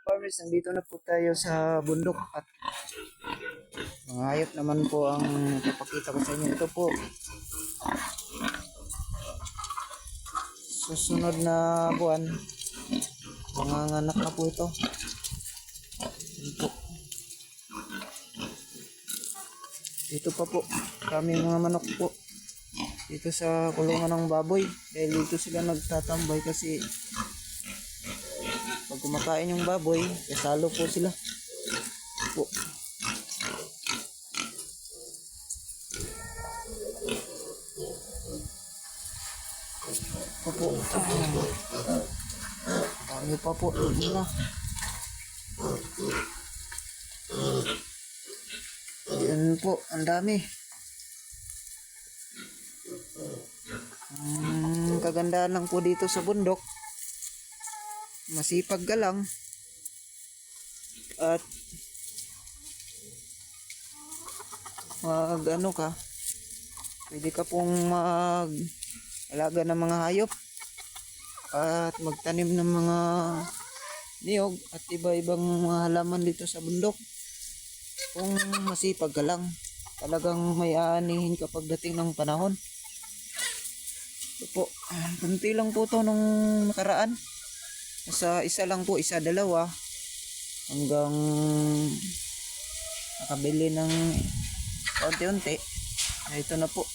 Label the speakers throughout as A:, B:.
A: ka-farmers, nandito na po tayo sa bundok at mga naman po ang papakita ko sa inyo. Ito po. Susunod na buwan, mga anak na po ito. Ito. Dito pa po, kami mga manok po. Dito sa kulungan ng baboy. Dahil dito sila nagtatambay kasi pag kumakain yung baboy, kasalo po sila. Po. Po po. Dami pa po. Hindi na. Yan po, ang dami. Ang kagandahan lang po dito sa bundok, masipag ka lang. At mag ano ka, pwede ka pong mag alaga ng mga hayop at magtanim ng mga niyog at iba-ibang mga halaman dito sa bundok. Kung masipag ka lang, talagang may aanihin kapag dating ng panahon. Ito po, kunti lang po to nung nakaraan. Sa isa lang po, isa dalawa. Hanggang nakabili ng unti-unti. Ah, Ito na po.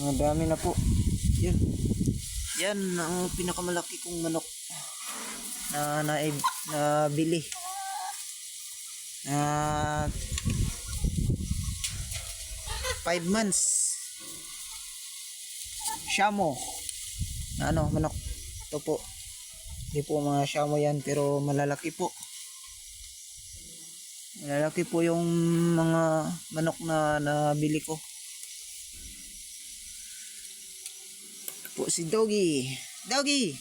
A: Mga dami na po. Yan. Yan ang pinakamalaki kong manok na na, na bili. Na 5 months. Shamo. Na ano, manok. Ito po. Hindi po mga shamo yan, pero malalaki po. Malalaki po yung mga manok na nabili ko. Po si Doggy. Doggy!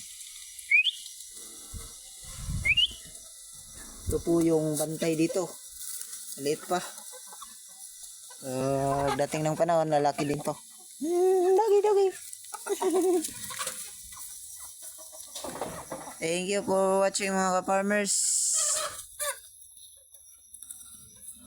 A: Ito po yung bantay dito. Maliit pa. Uh, dating ng panahon, lalaki din to. Hmm, doggy, doggy. Thank you for watching mga ka-farmers.